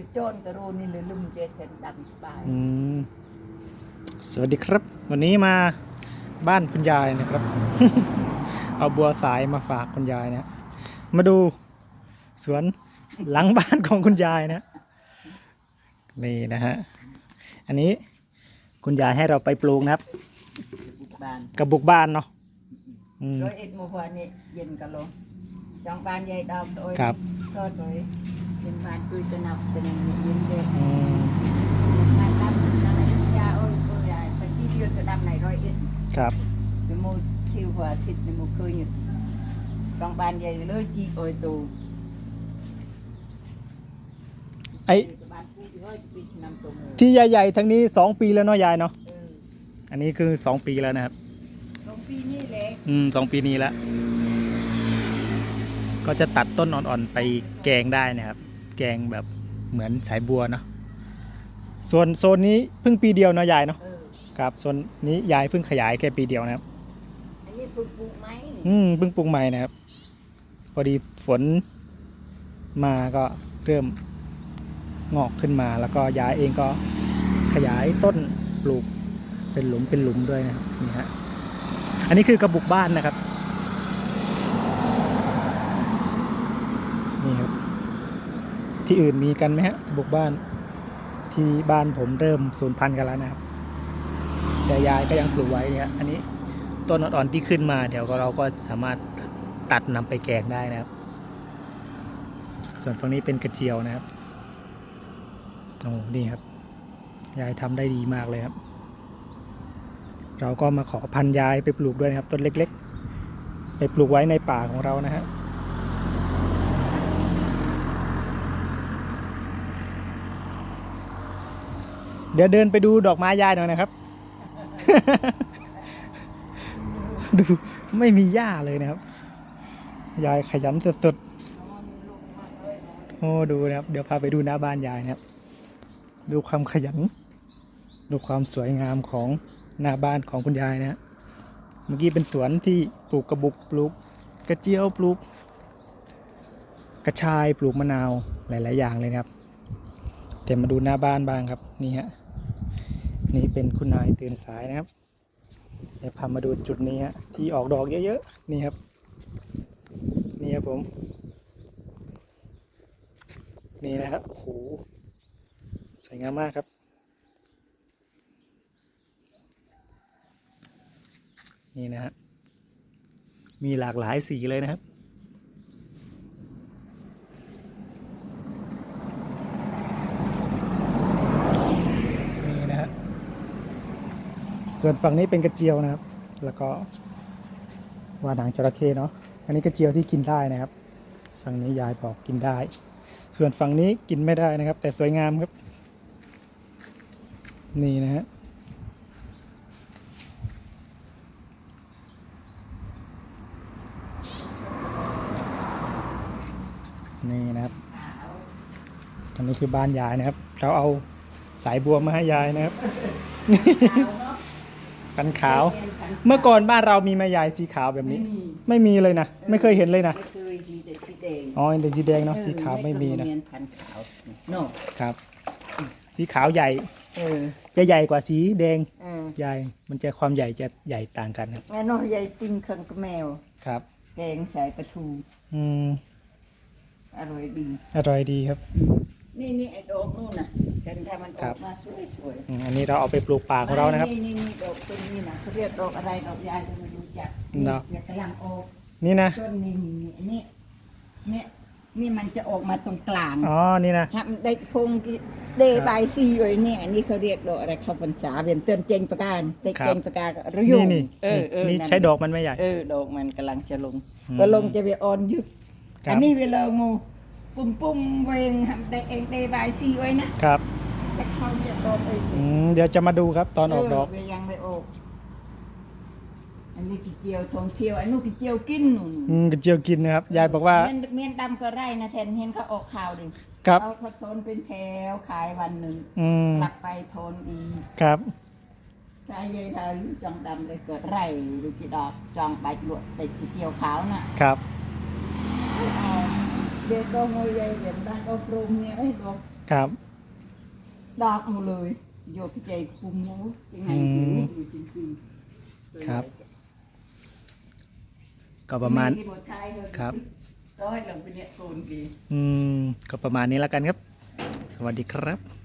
ไปโจนกระโรนี่เลยลุมเจเทนดำสบายอืมสวัสดีครับ วันนี้มาบ้านคุณยายนะครับ เอาบัวสายมาฝากคุณยายนะมาดูสวนหลังบ้านของคุณยายนะ นี่นะฮะ อันนี้คุณยายให้เราไปปลูกนะครับบ้านกระบุกบ้านเนาะอืม ร้อยเอ็ดโมงวันนี้เย็นกันลงจองบ้านยายดาวโดยครับ ก็โดย เย็นบ้านคือสนับเป็นเย็นเด็กอืมบ้านดำนั่นแหละยาโอ้ยโอ้ยยายแต่ที่เดียวจะดำในร้อยเอ็ดครับเป็นโมทิวหัวทิศในโมเคยอยู่จองบ้านยายเลยจีโอ้ยตูไอ้บ้านกูที่ร้อยปีชนำตัวมือที่ใหญ่ๆทั้งนี้สองปีแล้วเนาะยายเนาะเอออันนี้คือสองปีแล้วนะครับสองปีนี่แหละอืมสองปีนี้แล้ว ก็จะตัดต้นอ่อนๆไปแกงได้นะครับ แกงแบบเหมือนสายบัวเนาะส่วนโซนนี้เพิ่งปีเดียวเนาะยายเนาะเออครับโซนนี้ยายเพิ่งขยายแค่ปีเดียวนะครับ อันนี้ปลูกปลูกไหมอืมเพิ่งปลูกใหม่นะครับ พอดีฝนมาก็เริ่มงอกขึ้นมาแล้วก็ยายเองก็ขยายต้นปลูกเป็นหลุมเป็นหลุมด้วยนะครับนี่ฮะอันนี้คือกระบุกบ้านนะครับนี่ครับ ที่อื่นมีกันไหมฮะกระบุกบ้าน ที่บ้านผมเริ่มสูญพันธุ์กันแล้วนะครับ แต่ยายก็ยังปลูกไว้เนี่ยอันนี้ต้นอ่อนๆที่ขึ้นมาเดี๋ยวเราก็สามารถตัดนำไปแกงได้นะครับ ส่วนฝั่งนี้เป็นกระเจียวนะครับโอ้นี่ครับยายทำได้ดีมากเลยครับ เราก็มาขอพันยายไปปลูกด้วยนะครับ ต้นเล็ก ๆ ไปปลูกไว้ในป่าของเรานะฮะ ดี๋ยวเดินไปดูดอกไม้ยายหน่อยนะครับ ดูไม่มีหญ้าเลยนะครับ ยายขยันสุดๆโอ้ดูนะครับ เดี๋ยวพาไปดูหน้าบ้านยายนะครับ ดูความขยัน ดูความสวยงามของหน้าบ้านของคุณยายนะเมื่อกี้เป็นสวนที่ปลูกกระบุกปลูกกระเจียวปลูก กระชายปลูกมะนาวหลาย ๆ อย่างเลยนะครับแต่มาดูหน้าบ้านบ้างครับนี่ฮะ นี่เป็นคุณนายตื่นสายนะครับ เดี๋ยวพามาดูจุดนี้ฮะที่ออกดอกเยอะๆ นี่ครับ นี่ครับผม นี่นะครับโอ้โหสวยงามมากครับนี่นะฮะ มีหลากหลายสีเลยนะครับ นี่นะฮะ ส่วนฝั่งนี้เป็นกระเจียวนะครับ แล้วก็ว่าหนังจระเข้เนาะ อันนี้กระเจียวที่กินได้นะครับ ฝั่งนี้ยายบอกกินได้ ส่วนฝั่งนี้กินไม่ได้นะครับ แต่สวยงามครับ นี่นะฮะ นี่นะครับ อันนี้คือบ้านยายนะครับ เราเอาสายบัวมาให้ยายนะครับ พันขาว เมื่อก่อนบ้านเรามีไหมยายสีขาวแบบนี้ ไม่มีเลยนะ ไม่เคยเห็นเลยนะ ไม่เคยมีแต่สีแดงอ๋อเห็นแต่สีแดงเนาะ สีขาวไม่มีนะ เออพันขาวโน่ครับ สีขาวใหญ่ เออจะใหญ่กว่าสีแดง เออใหญ่ มันจะความใหญ่จะใหญ่ต่างกันครับแม่น้อยใหญ่ติงเครื่องกระแมว ครับ แกงใส่ปลาทู อืม อร่อยดี อร่อยดีครับ นี่นี่ไอ้ดอกนู่นน่ะ เห็นถ้ามันอครัอบกมาสวยอืมอันนี้เราเอาไปปลูกป่าๆของเรานะครับ นี่นี่นี่ดอกตัวนี้นะเขาเรียกดอกอะไรดอกยายจะมาดูจักเนาะเนี่ยกำลังออกนี่นะต้นนี่นี่นี่อันนี้เนี่ยนี่มันจะออกมาตรงกลางอ๋อนี่นะฮะมันได้พงกิเดบายซีไว้เนี่ยอันนี้เขาเรียกดอกอะไรเขาพรรษาเรียนเตือนเจงประการเตะครับ เจงประการระยุนี่งนี่เออเออนี่นั่น ใช้ดอกมันไม่ใหญ่ เออดอกมันกำลังจะลงอืมพอลงจะไปออนยึกครับ อันนี้เวลางูปุ่มปุ่มๆเวงทำได้เองเดบายซีไว้นะครับ แต่เขาจะดอกเองอืมเดี๋ยวจะมาดูครับตอนออกดอก เเยังไม่ออกอันนี้กิเจียวทองเที่ยวอันนู้นกิเจียวกินนู่นอืมกระเจียวกินนะครับ ยายบอกว่า เมียนเมียนดำก็ไร่นะแทนเห็นเขาออกข่าวดิครับ เขาเขาทนเป็นแถวขายวันหนึ่งอืมกลับไปทนอีก ครับถ้าเยายเธออยู่จังดำเลยเกิดไร่หรือจีดอกจองใบลวดติดเกี่ยวขาวน่ะครับ เอาเด็กก็งวยใหญ่เด็กบ้านก็ปรุงเนี่ยไอ้ดอกครับ ดอกหมดเลยโยกพี่ใจคุมหมูยังไงอืมอยู่จริงๆครับ ก็ประมาณที่หมดท้ายเลยครับร้อยลงไปเนี่ยโกนดีอืมก็ประมาณนี้แล้วกันครับ สวัสดีครับ